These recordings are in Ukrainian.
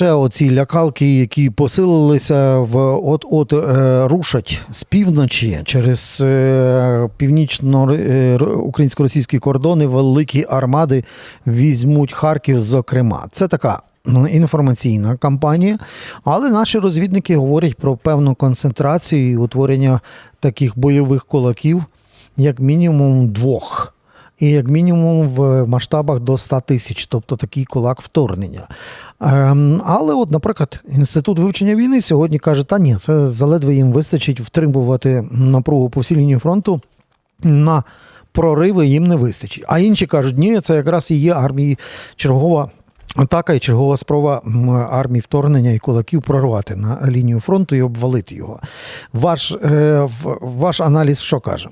ще оці лякалки, які посилилися в от от е, рушать з півночі через е, північно-українсько-російські кордони, великі армади візьмуть Харків, зокрема. Це така. ну, Інформаційна кампанія, але наші розвідники говорять про певну концентрацію і утворення таких бойових кулаків, як мінімум двох і як мінімум в масштабах до 100 тисяч, тобто такий кулак вторгнення. Ем, але, от, наприклад, інститут вивчення війни сьогодні каже: та ні, це заледве їм вистачить втримувати напругу по всій лінії фронту на прориви їм не вистачить. А інші кажуть, ні, це якраз і є армії чергова. Атака і чергова спроба армії вторгнення і кулаків прорвати на лінію фронту і обвалити його. Ваш, е, ваш аналіз що каже?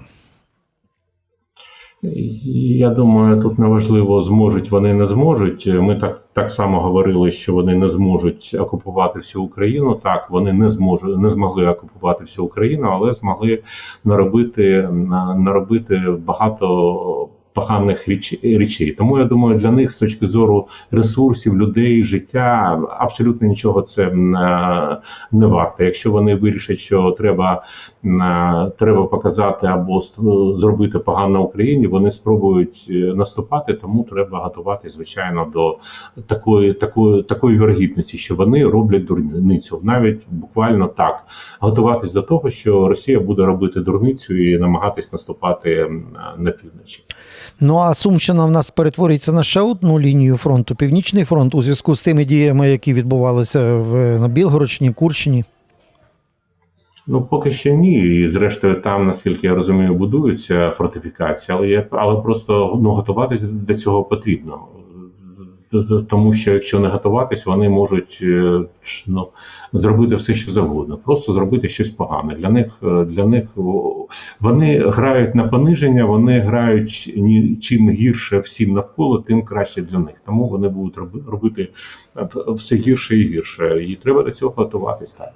Я думаю, тут неважливо, зможуть вони не зможуть. Ми так, так само говорили, що вони не зможуть окупувати всю Україну. Так, вони не зможуть, не змогли окупувати всю Україну, але змогли наробити, наробити багато поганих річ- речей. Тому я думаю, для них з точки зору ресурсів, людей, життя абсолютно нічого це не, не варте. Якщо вони вирішать, що треба, е, треба показати або ст- зробити погано Україні, вони спробують е, наступати, тому треба готувати, звичайно, до такої, такої, такої вірогідності, що вони роблять дурницю. Навіть буквально так готуватись до того, що Росія буде робити дурницю і намагатись наступати на півночі. Ну а Сумщина в нас перетворюється на ще одну лінію фронту, Північний фронт, у зв'язку з тими діями, які відбувалися в на Білгородщині, Курщині. Ну, поки що ні. І зрештою, там, наскільки я розумію, будуються фортифікації, але є, але просто ну, готуватися до цього потрібно. Тому що якщо не готуватись, вони можуть е, ну, зробити все, що завгодно, просто зробити щось погане. Для них е, для них вони грають на пониження, вони грають ні чим гірше всім навколо, тим краще для них. Тому вони будуть роби- робити е, все гірше і гірше. І треба до цього готуватись так.